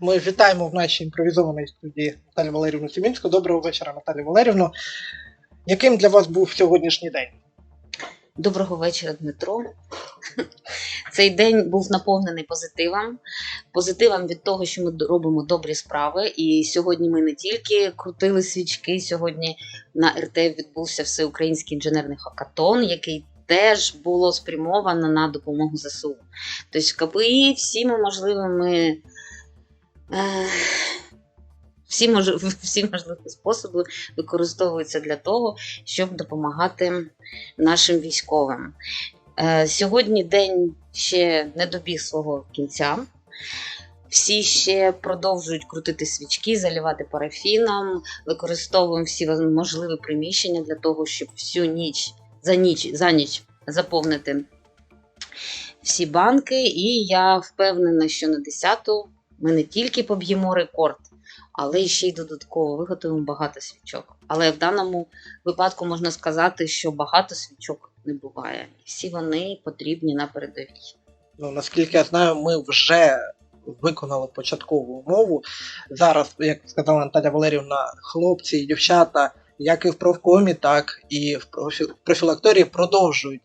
Ми вітаємо в нашій імпровізованій студії Наталію Валерівну Сімінську. Доброго вечора, Наталія Валерівну. Яким для вас був сьогоднішній день? Доброго вечора, Дмитро. Цей день був наповнений позитивом. Позитивом від того, що ми робимо добрі справи. І сьогодні ми не тільки крутили свічки, сьогодні на РТ відбувся всеукраїнський інженерний хакатон, який теж було спрямовано на допомогу ЗСУ. Тобто, КПІ всіми можливими. е, Всі, мож... всі можливі способи використовуються для того, щоб допомагати нашим військовим. Е, Сьогодні день ще не добіг свого кінця. Всі ще продовжують крутити свічки, заливати парафіном, використовуємо всі можливі приміщення для того, щоб всю ніч за ніч, за ніч заповнити всі банки. І я впевнена, що на 10-ту ми не тільки поб'ємо рекорд, але ще й додатково виготовимо багато свічок. Але в даному випадку можна сказати, що багато свічок не буває. Всі вони потрібні на передовій. Ну, наскільки я знаю, ми вже виконали початкову умову. Зараз, як сказала Наталя Валерівна, хлопці і дівчата, як і в профкомі, так і в профілакторії продовжують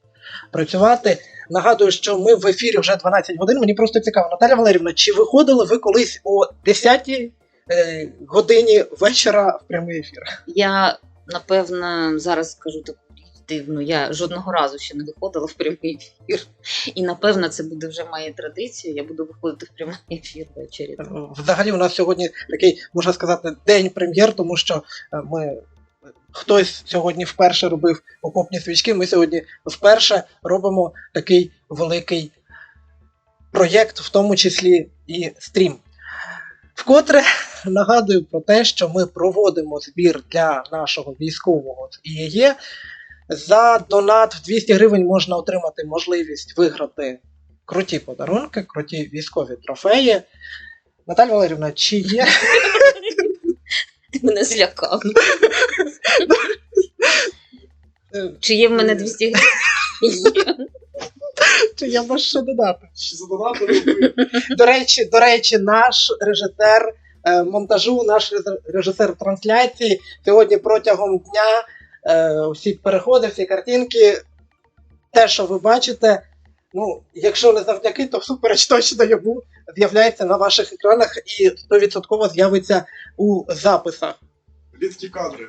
працювати. Нагадую, що ми в ефірі вже 12 годин. Мені просто цікаво, Наталя Валерівна, чи виходили ви колись о 10 е, годині вечора в прямий ефір? Я напевно зараз скажу таку дивну. Я жодного разу ще не виходила в прямий ефір. І напевно це буде вже моєю традицією. Я буду виходити в прямий ефір ввечері. Взагалі, у нас сьогодні такий, можна сказати, день прем'єр, тому що е, ми. Хтось сьогодні вперше робив окопні свічки. Ми сьогодні вперше робимо такий великий проєкт, в тому числі і стрім. Вкотре нагадую про те, що ми проводимо збір для нашого військового ІЄ. За донат в 200 гривень можна отримати можливість виграти круті подарунки, круті військові трофеї. Наталя Валерівна, чи є Ти мене злякав. е, Чи є в мене 200 гривень? Чи є вас що додати? До речі, до речі, наш режисер е, монтажу, наш реж- режисер трансляції сьогодні протягом дня е, всі переходи, всі картинки, те, що ви бачите, ну, якщо не завдяки, то всупереч точно йому з'являється на ваших екранах і 100% з'явиться у записах. Рідкі кадри.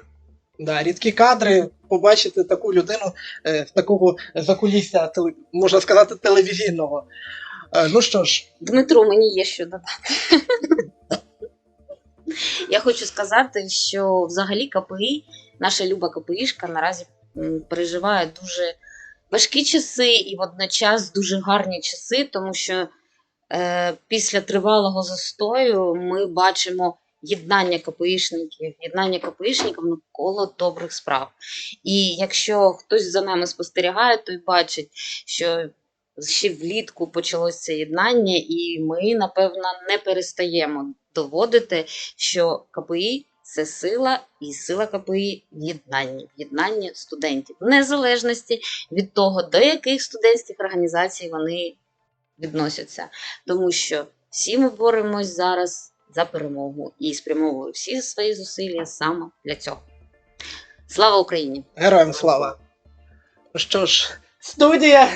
Да, рідкі кадри, побачити таку людину е, з такого закулісся, теле- можна сказати, телевізійного. Е, ну що ж, Дмитро, мені є що додати. Я хочу сказати, що взагалі КПІ, наша люба КПІшка наразі м, переживає дуже важкі часи і водночас дуже гарні часи, тому що е, після тривалого застою ми бачимо єднання КПІшників, єднання КПІшників навколо добрих справ. І якщо хтось за нами спостерігає, то й бачить, що ще влітку почалося єднання, і ми, напевно, не перестаємо доводити, що КПІ це сила, і сила КПІ в єднанні, в єднанні студентів, в незалежності від того, до яких студентських організацій вони відносяться. Тому що всі ми боремось зараз за перемогу і спрямовуємо всі свої зусилля саме для цього. Слава Україні! героям слава! Ну що ж, студія